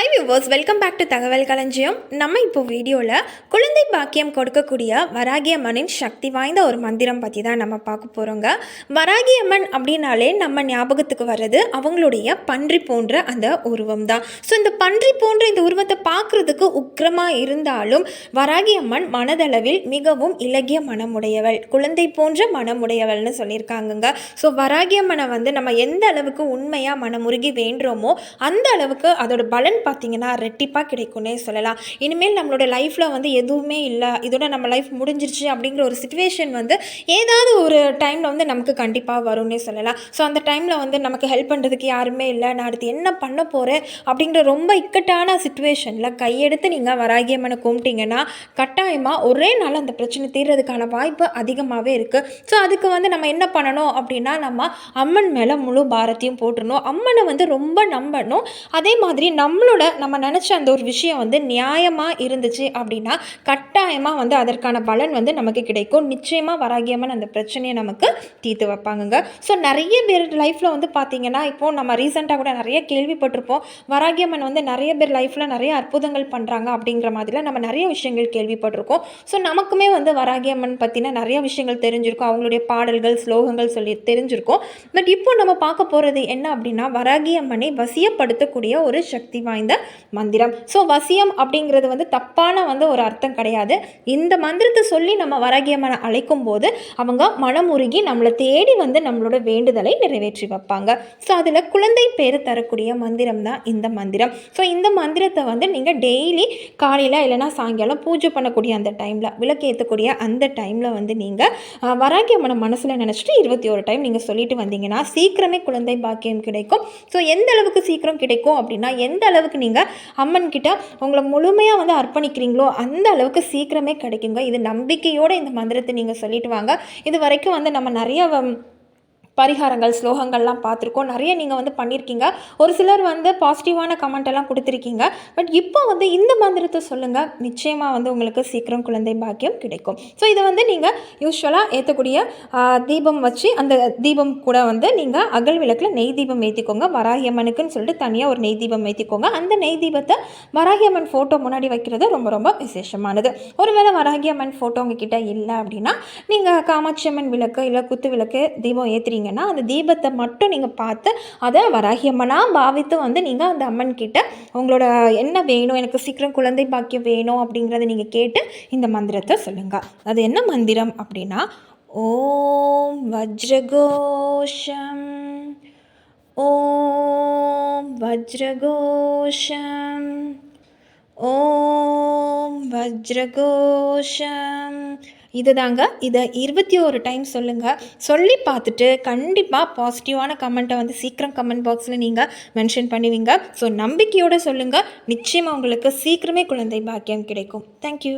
Hi viewers welcome back to Thagaval Kalanjiyam நம்ம இப்போ வீடியோவில் குழந்தை பாக்கியம் கொடுக்கக்கூடிய வராகியம்மனின் சக்தி வாய்ந்த ஒரு மந்திரம் பற்றி தான் நம்ம பார்க்க போகிறோங்க வராகியம்மன் அப்படின்னாலே நம்ம ஞாபகத்துக்கு வர்றது அவங்களுடைய பன்றி போன்ற அந்த உருவம் தான் ஸோ இந்த பன்றி போன்ற இந்த உருவத்தை பார்க்குறதுக்கு உக்கிரமாக இருந்தாலும் வராகியம்மன் மனதளவில் மிகவும் இலகிய மனமுடையவள் குழந்தை போன்ற மனமுடையவள்னு சொல்லியிருக்காங்கங்க. ஸோ வராகியம்மனை வந்து நம்ம எந்த அளவுக்கு உண்மையாக மனமுருகி வேண்டுறோமோ அந்த அளவுக்கு அதோட பலன் பார்த்தீங்கன்னா ரெட்டிப்பாக கிடைக்கும்னே சொல்லலாம். இனிமேல் நம்மளோட லைஃப்பில் வந்து எதுவுமே இல்லை. இதோட நம்ம லைஃப் முடிஞ்சிருச்சு அப்படிங்கிற ஒரு சுச்சுவேஷன் வந்து ஏதாவது ஒரு டைமில் வந்து நமக்கு கண்டிப்பாக வரும்னே சொல்லலாம். ஸோ அந்த டைமில் வந்து நமக்கு ஹெல்ப் பண்ணுறதுக்கு யாருமே இல்லை. நான் அடுத்து என்ன பண்ண போகிறேன் அப்படிங்கிற ரொம்ப இக்கட்டான சுச்சுவேஷனில் கையெடுத்து நீங்கள் வராகியம்மனை கும்பிட்டீங்கன்னா கட்டாயமாக ஒரே நாள் அந்த பிரச்சனை தீர்றதுக்கான வாய்ப்பு அதிகமாகவே இருக்குது ஸோ அதுக்கு வந்து நம்ம என்ன பண்ணணும் அப்படின்னா நம்ம அம்மன் மேலே முழு பாரத்தையும் போட்டுடணும் அம்மனை வந்து ரொம்ப நம்பணும். அதே மாதிரி நம்மளோட நம்ம நினச்ச அந்த ஒரு விஷயம் வந்து நியாயமாக இருந்துச்சு அப்படின்னா கட்டாயமாக வந்து அதற்கான பலன் வந்து நமக்கு கிடைக்கும். நிச்சயமாக வராகியம்மன் அந்த பிரச்சனையை நமக்கு தீர்த்து வைப்பாங்கங்க. ஸோ நிறைய பேர் லைஃப்பில் வந்து பார்த்திங்கன்னா இப்போது நம்ம ரீசெண்டாக கூட நிறைய கேள்விப்பட்டிருப்போம். வராகியம்மன் வந்து நிறைய பேர் லைஃப்பில் நிறைய அற்புதங்கள் பண்ணுறாங்க அப்படிங்கிற மாதிரிலாம் நம்ம நிறைய விஷயங்கள் கேள்விப்பட்டிருக்கோம். ஸோ நமக்குமே வந்து வராகியம்மன் பற்றின நிறைய விஷயங்கள் தெரிஞ்சிருக்கும். அவங்களுடைய பாடல்கள் ஸ்லோகங்கள் சொல்லி தெரிஞ்சிருக்கும். பட் இப்போ நம்ம பார்க்க போகிறது என்ன அப்படின்னா வராகியம்மனை வசியப்படுத்தக்கூடிய ஒரு சக்தி வாய்ந்த மந்திரம். ஸோ வசியம் அப்படிங்கிறது வந்து தப்பான வந்து ஒரு அர்த்தம் கிடையாது. இந்த மந்திரத்தை சொல்லி நம்ம வரகியம்மனை அழைக்கும் போது அவங்க மனமுருகி நம்மளை தேடி வந்து நம்மளோட வேண்டுதலை நிறைவேற்றி வைப்பாங்க. ஸோ அதில் குழந்தை பேர் தரக்கூடிய மந்திரம் தான் இந்த மந்திரம். ஸோ இந்த மந்திரத்தை வந்து நீங்கள் டெய்லி காலையில் இல்லைனா சாயங்காலம் பூஜை பண்ணக்கூடிய அந்த டைமில் விளக்கேற்றக்கூடிய அந்த டைமில் வந்து நீங்கள் வராகியம்மனை மனசில் நினச்சிட்டு இருபத்தி ஒரு டைம் நீங்கள் சொல்லிட்டு வந்தீங்கன்னா சீக்கிரமே குழந்தை பாக்கியம் கிடைக்கும். ஸோ எந்த அளவுக்கு சீக்கிரம் கிடைக்கும் அப்படின்னா எந்த அளவுக்கு நீங்கள் அம்மன் கிட்ட உங்களை முழுமையாக வந்து அர்ப்பணிக்கிறீங்களோ அந்த அளவுக்கு சீக்கிரமே கிடைக்குங்க. இது நம்பிக்கையோடு இந்த மந்திரத்தை நீங்கள் சொல்லிட்டு வாங்க. இது வரைக்கும் வந்து நம்ம நிறைய பரிகாரங்கள் ஸ்லோகங்கள்லாம் பார்த்துருக்கோம். நிறைய நீங்கள் வந்து பண்ணியிருக்கீங்க ஒரு சிலர் வந்து பாசிட்டிவான கமெண்ட் எல்லாம் கொடுத்துருக்கீங்க. பட் இப்போ வந்து இந்த மந்திரத்தை சொல்லுங்கள் நிச்சயமாக வந்து உங்களுக்கு சீக்கிரம் குழந்தை பாக்கியம் கிடைக்கும். ஸோ இதை வந்து நீங்கள் யூஸ்வலாக ஏற்றக்கூடிய தீபம் வச்சு அந்த தீபம் கூட வந்து நீங்கள் அகல் விளக்கில் நெய் தீபம் ஏற்றிக்கோங்க வராகியம்மனுக்குன்னு சொல்லிட்டு தனியாக ஒரு நெய் தீபம் ஏற்றிக்கோங்க அந்த நெய் தீபத்தை வராகியம்மன் ஃபோட்டோ முன்னாடி வைக்கிறது ரொம்ப ரொம்ப விசேஷமானது. ஒருவேளை வராகியம்மன் ஃபோட்டோ உங்ககிட்ட இல்லை அப்படின்னா நீங்கள் காமாட்சியம்மன் விளக்கு இல்லை குத்து விளக்கு தீபம் ஏற்றுறீங்க பார்த்தீங்கன்னா அந்த தீபத்தை மட்டும் நீங்கள் பார்த்து அதை வராகியம்மனாக பாவித்து வந்து நீங்கள் அந்த அம்மன் கிட்ட உங்களோட என்ன வேணும் எனக்கு சீக்கிரம் குழந்தை பாக்கியம் வேணும் அப்படிங்கிறத நீங்கள் கேட்டு இந்த மந்திரத்தை சொல்லுங்கள் அது என்ன மந்திரம் அப்படின்னா ஓம் வஜ்ரகோஷம் ஓம் வஜ்ரகோஷம் ஓம் வஜ்ரகோஷம் இது தாங்க இதை இருபத்தி ஒரு டைம் சொல்லுங்கள் சொல்லி பார்த்துட்டு கண்டிப்பாக பாசிட்டிவான கமெண்ட்டை வந்து சீக்கிரம் கமெண்ட் பாக்ஸில் நீங்கள் மென்ஷன் பண்ணுவீங்க. ஸோ நம்பிக்கையோடு சொல்லுங்கள் நிச்சயமாக உங்களுக்கு சீக்கிரமே குழந்தை பாக்கியம் கிடைக்கும். தேங்க்யூ